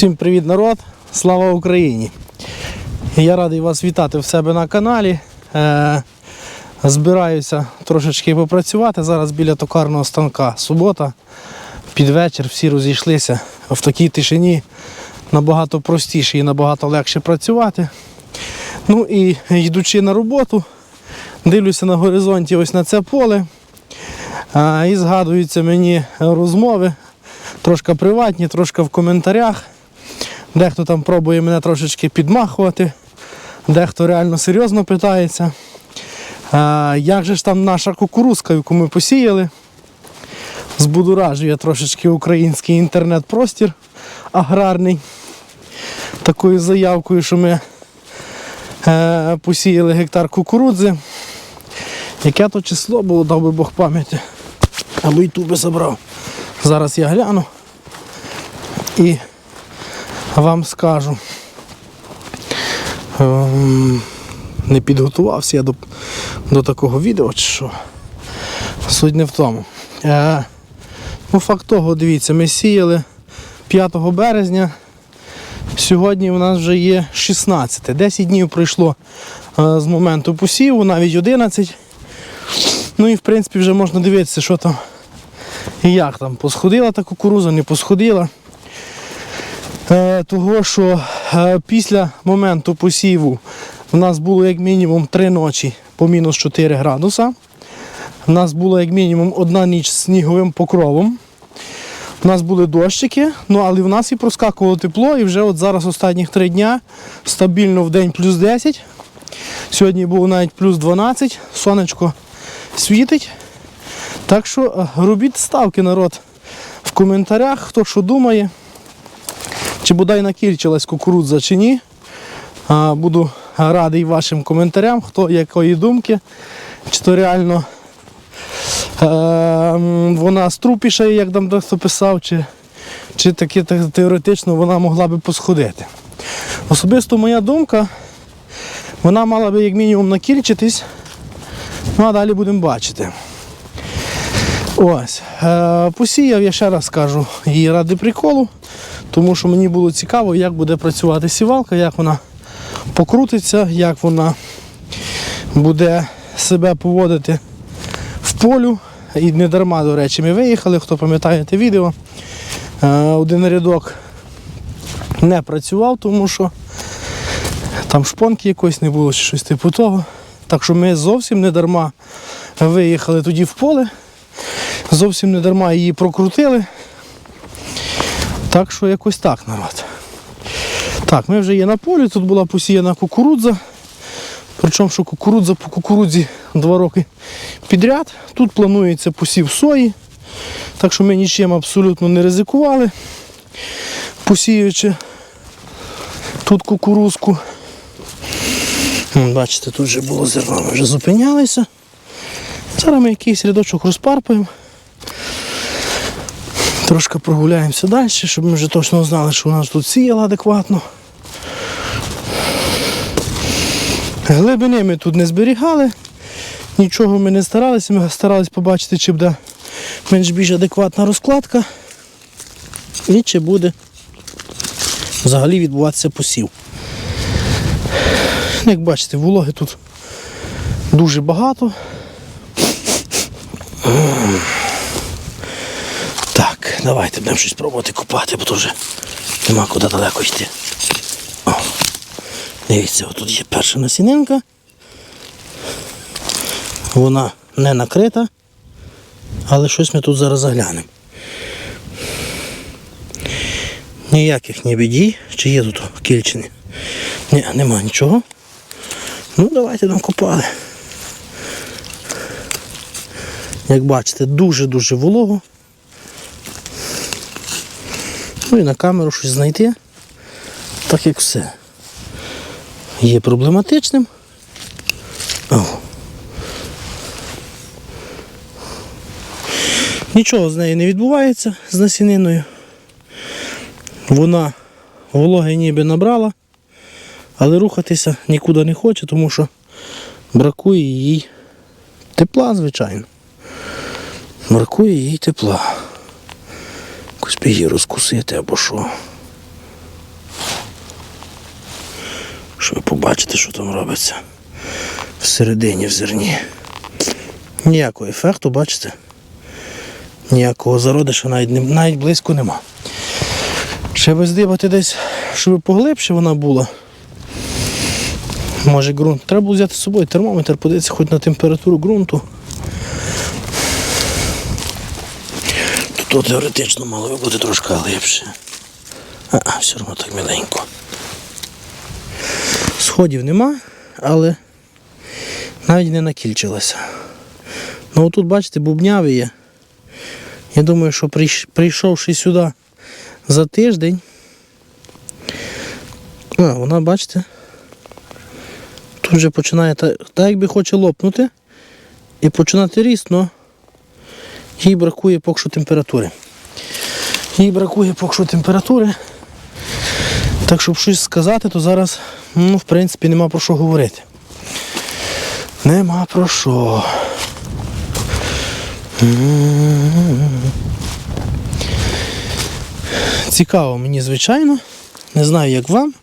Всім привіт, народ! Слава Україні! Я радий вас вітати в себе на каналі. Е, збираюся трошечки попрацювати. Зараз біля токарного станка. Субота, під вечір всі розійшлися в такій тишині. Набагато простіше і набагато легше працювати. Ну і йдучи на роботу, дивлюся на горизонті ось на це поле. А, і згадуються мені розмови, трошки приватні, трошки в коментарях. Дехто там пробує мене трошечки підмахувати, дехто реально серйозно питається. А, як же ж там наша кукурузка, яку ми посіяли? Збудуражує трошечки український інтернет-простір аграрний. Такою заявкою, що ми е, посіяли гектар кукурудзи. Яке то число було, дав би Бог пам'яті. Або ютуби забрав. Зараз я гляну і вам скажу. Ем, Не підготувався я до, до такого відео, чи що. Суть не в тому. Е, ну, факт того, дивіться, ми сіяли 5 березня. Сьогодні у нас вже є 16. 10 днів пройшло е, з моменту посіву, навіть 11. Ну і в принципі вже можна дивитися, що там і як там. Посходила та кукуруза, не посходила. Е, того, що е, після моменту посіву в нас було як мінімум 3 ночі по мінус 4 градуса. У нас було як мінімум одна ніч з сніговим покровом. У нас були дощики, ну але в нас і проскакувало тепло, і вже от зараз останніх 3 дня стабільно в день плюс 10. Сьогодні було навіть плюс 12, сонечко світить. Так що е, робіть ставки, народ, в коментарях, хто що думає. Чи бодай накільчилась кукурудза чи ні. Буду радий вашим коментарям, хто якої думки. Чи то реально е, вона струпіша, як там дехто писав, чи, чи таки те- теоретично вона могла би посходити. Особисто моя думка, вона мала би як мінімум накільчитись, ну а далі будемо бачити. Ось. Е, посіяв, я ще раз кажу, її ради приколу, тому що мені було цікаво, як буде працювати сівалка, як вона покрутиться, як вона буде себе поводити в полю. І не дарма, до речі, ми виїхали, хто пам'ятає те відео. Е, один рядок не працював, тому що там шпонки якоїсь не було чи щось типу того. Так що ми зовсім не дарма виїхали тоді в поле. Зовсім не дарма її прокрутили. Так що якось так, народ. Так, ми вже є на полі, тут була посіяна кукурудза. Причому, що кукурудза по кукурудзі два роки підряд. Тут планується посів сої. Так що ми нічим абсолютно не ризикували, посіюючи тут кукурузку. Бачите, тут вже було зерно, ми вже зупинялися. Зараз ми якийсь рядочок розпарпаємо. Трошки прогуляємося далі, щоб ми вже точно знали, що у нас тут сіяло адекватно. Глибини ми тут не зберігали, нічого ми не старалися, ми старалися побачити, чи буде менш більш адекватна розкладка і чи буде взагалі відбуватися посів. Як бачите, вологи тут дуже багато. Давайте будемо щось пробувати купати, бо то нема куди далеко йти. О, дивіться, отут є перша насінинка. Вона не накрита, але щось ми тут зараз заглянемо. Ніяких ні бідій, чи є тут кільчини. Ні, нема нічого. Ну, давайте нам купали. Як бачите, дуже-дуже волого. Ну і на камеру щось знайти. Так як все. Є проблематичним. О. Нічого з нею не відбувається з насіниною. Вона вологи ніби набрала, але рухатися нікуди не хоче, тому що бракує їй тепла, звичайно. Бракує їй тепла якось біги розкусити або що. Щоб побачити, що там робиться всередині в зерні. Ніякого ефекту, бачите? Ніякого зародиша навіть навіть близько нема. Ще би здибати десь, щоб поглибше вона була. Може ґрунт. Треба було взяти з собою термометр, подивитися хоч на температуру ґрунту. То теоретично мало би бути трошки глибше. А, все одно так міленько. Сходів нема, але навіть не накільчилася. Ну отут, бачите, бубнявий є. Я думаю, що прийшовши сюди за тиждень. А, вона, бачите, тут вже починає та- так, якби хоче лопнути і починати ріст, але їй бракує поки що температури. Їй бракує поки що температури. Так, щоб щось сказати, то зараз, ну, в принципі, нема про що говорити. Нема про що. Цікаво мені, звичайно. Не знаю, як вам.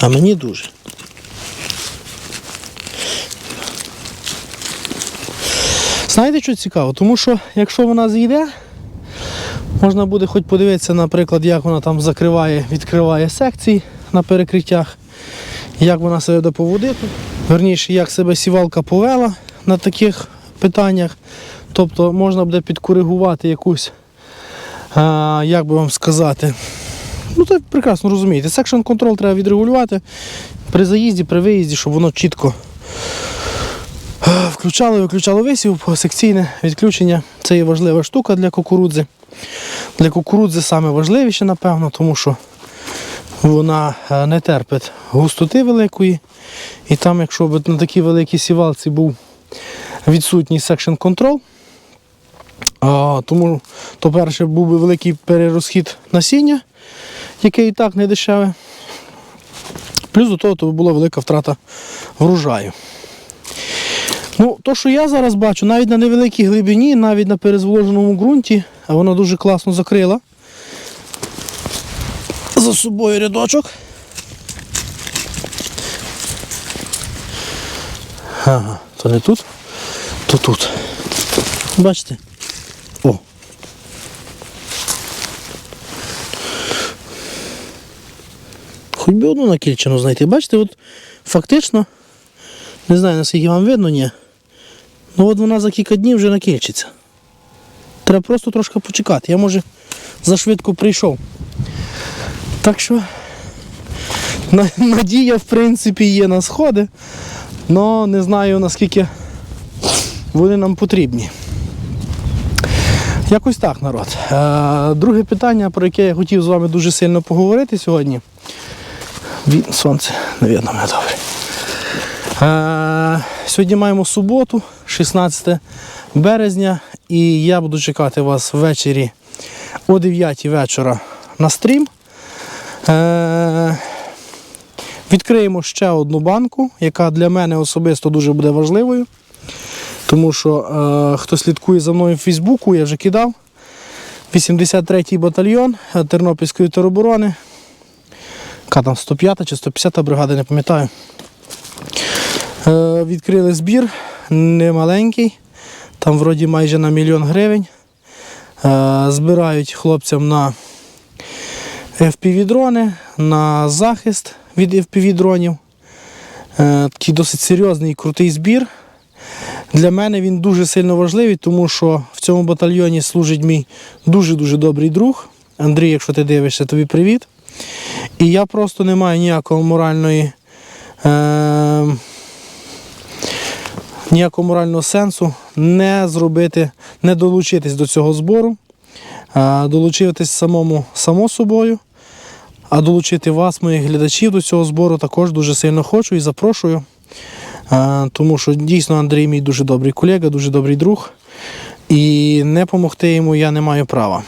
А мені дуже. Знаєте, що цікаво? Тому що якщо вона зійде, можна буде хоч подивитися, наприклад, як вона там закриває, відкриває секції на перекриттях, як вона себе буде. Верніше, як себе сівалка повела на таких питаннях. Тобто можна буде підкоригувати якусь, а, як би вам сказати, ну так прекрасно розумієте. Секшн контрол треба відрегулювати при заїзді, при виїзді, щоб воно чітко включало і виключало висів, секційне відключення. Це є важлива штука для кукурудзи. Для кукурудзи саме важливіше, напевно, тому що вона е, не терпить густоти великої. І там, якщо б на такій великій сівалці був відсутній секшн контрол, тому, то перше був би великий перерозхід насіння, яке і так не дешеве. Плюс до того то була велика втрата врожаю. Ну, то, що я зараз бачу, навіть на невеликій глибині, навіть на перезволоженому ґрунті, а вона дуже класно закрила за собою рядочок. Ага, то не тут, то тут. Бачите? О. Хоч би одну накільчену знайти. Бачите, от фактично, не знаю наскільки вам видно, ні. Ну от вона за кілька днів вже накільчиться. Треба просто трошки почекати. Я може зашвидко прийшов. Так що надія, в принципі, є на сходи, але не знаю наскільки вони нам потрібні. Якось так, народ. Е, друге питання, про яке я хотів з вами дуже сильно поговорити сьогодні. Сонце, не видно мене добре. Е, сьогодні маємо суботу, 16 березня, і я буду чекати вас ввечері о 9 вечора на стрім. Е, відкриємо ще одну банку, яка для мене особисто дуже буде важливою. Тому що е, хто слідкує за мною в Фейсбуку, я вже кидав. 83-й батальйон е, Тернопільської тероборони. Яка там 105 чи 150 бригада, не пам'ятаю. Е, відкрили збір немаленький. Там вроді майже на мільйон гривень. Е, збирають хлопцям на FPV-дрони, на захист від FPV-дронів. Е, такий досить серйозний і крутий збір. Для мене він дуже сильно важливий, тому що в цьому батальйоні служить мій дуже-дуже добрий друг. Андрій, якщо ти дивишся, тобі привіт. І я просто не маю ніякого моральної. Е- ніякого морального сенсу не зробити, не долучитись до цього збору, долучитись самому само собою, а долучити вас, моїх глядачів, до цього збору також дуже сильно хочу і запрошую. Е, Тому що дійсно Андрій мій дуже добрий колега, дуже добрий друг. І не допомогти йому я не маю права.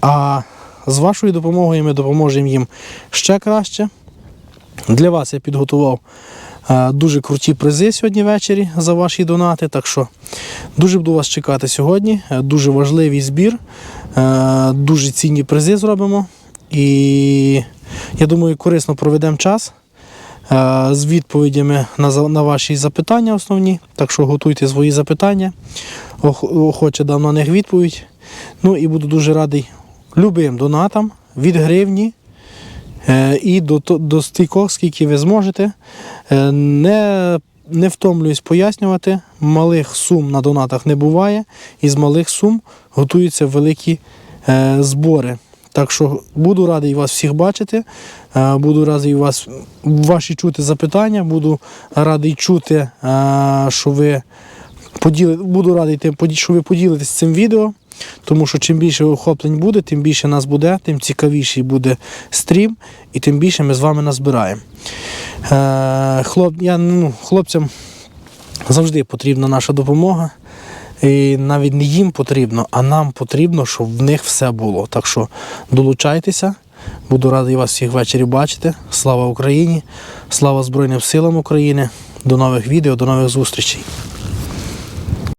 А з вашою допомогою ми допоможемо їм ще краще. Для вас я підготував е, дуже круті призи сьогодні ввечері за ваші донати. Так що дуже буду вас чекати сьогодні. Е, Дуже важливий збір, е, дуже цінні призи зробимо. І я думаю, корисно проведемо час з відповідями на, ваші запитання основні. Так що готуйте свої запитання. Охоче дам на них відповідь. Ну і буду дуже радий любим донатам від гривні і до, до стійкох, скільки ви зможете. Е, Не, не втомлююсь пояснювати, малих сум на донатах не буває, і з малих сум готуються великі е, збори. Так що буду радий вас всіх бачити, е, буду радий вас, ваші чути запитання, буду радий чути, е, що ви поділи, буду радий, що ви поділитесь цим відео, тому що чим більше охоплень буде, тим більше нас буде, тим цікавіший буде стрім, і тим більше ми з вами назбираємо. Е, хлоп, я, ну, хлопцям завжди потрібна наша допомога. І навіть не їм потрібно, а нам потрібно, щоб в них все було. Так що долучайтеся. Буду радий вас всіх ввечері бачити. Слава Україні! Слава Збройним силам України! До нових відео, до нових зустрічей!